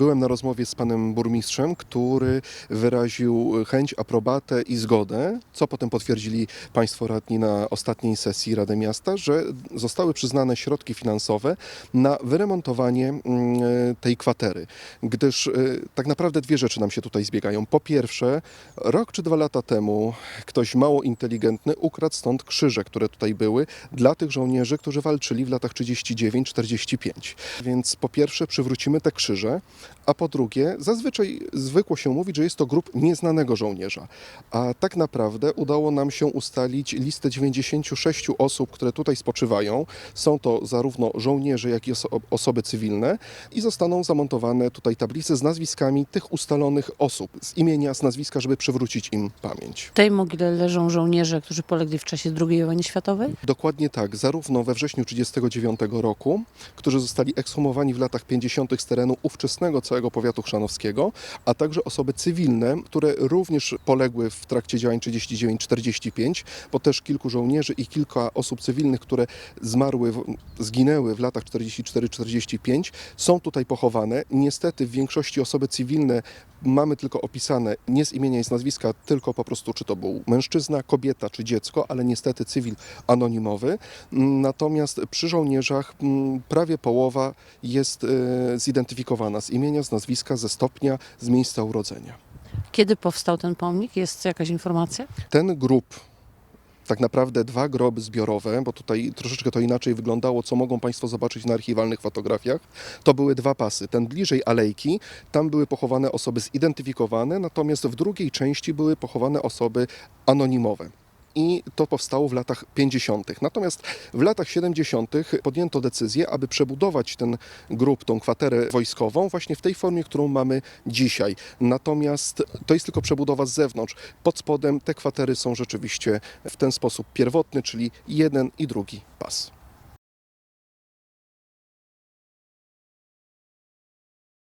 Byłem na rozmowie z panem burmistrzem, który wyraził chęć, aprobatę i zgodę, co potem potwierdzili państwo radni na ostatniej sesji Rady Miasta, że zostały przyznane środki finansowe na wyremontowanie mm, tej kwatery. Gdyż y, tak naprawdę dwie rzeczy nam się tutaj zbiegają. Po pierwsze, rok czy dwa lata temu ktoś mało inteligentny ukradł stąd krzyże, które tutaj były dla tych żołnierzy, którzy walczyli w latach 39-45. Więc po pierwsze przywrócimy te krzyże, a po drugie, zazwyczaj zwykło się mówić, że jest to grup nieznanego żołnierza. A tak naprawdę udało nam się ustalić listę 96 osób, które tutaj spoczywają. Są to zarówno żołnierze, jak i oso- osoby cywilne i zostaną zamontowane tutaj tablice z nazwiskami tych ustalonych osób, z imienia, z nazwiska, żeby przywrócić im pamięć. W tej mogile leżą żołnierze, którzy polegli w czasie II wojny światowej? Dokładnie tak, zarówno we wrześniu 1939 roku, którzy zostali ekshumowani w latach 50. z terenu ówczesnego całego powiatu chrzanowskiego, a także osoby cywilne, które również poległy w trakcie działań 39-45, bo też kilku żołnierzy i kilka osób cywilnych, które zmarły, zginęły w latach 44-45, są tutaj pochowane. Niestety w większości osoby cywilne mamy tylko opisane nie z imienia i z nazwiska, tylko po prostu czy to był mężczyzna, kobieta czy dziecko, ale niestety cywil anonimowy. Natomiast przy żołnierzach mm, prawie połowa jest e, zidentyfikowana z imienia, z nazwiska, ze stopnia, z miejsca urodzenia. Kiedy powstał ten pomnik? Jest jakaś informacja? Ten grób, tak naprawdę dwa groby zbiorowe, bo tutaj troszeczkę to inaczej wyglądało, co mogą Państwo zobaczyć na archiwalnych fotografiach, to były dwa pasy. Ten bliżej alejki, tam były pochowane osoby zidentyfikowane, natomiast w drugiej części były pochowane osoby anonimowe. I to powstało w latach 50. Natomiast w latach 70. podjęto decyzję, aby przebudować ten grób, tą kwaterę wojskową właśnie w tej formie, którą mamy dzisiaj. Natomiast to jest tylko przebudowa z zewnątrz. Pod spodem te kwatery są rzeczywiście w ten sposób pierwotny, czyli jeden i drugi pas.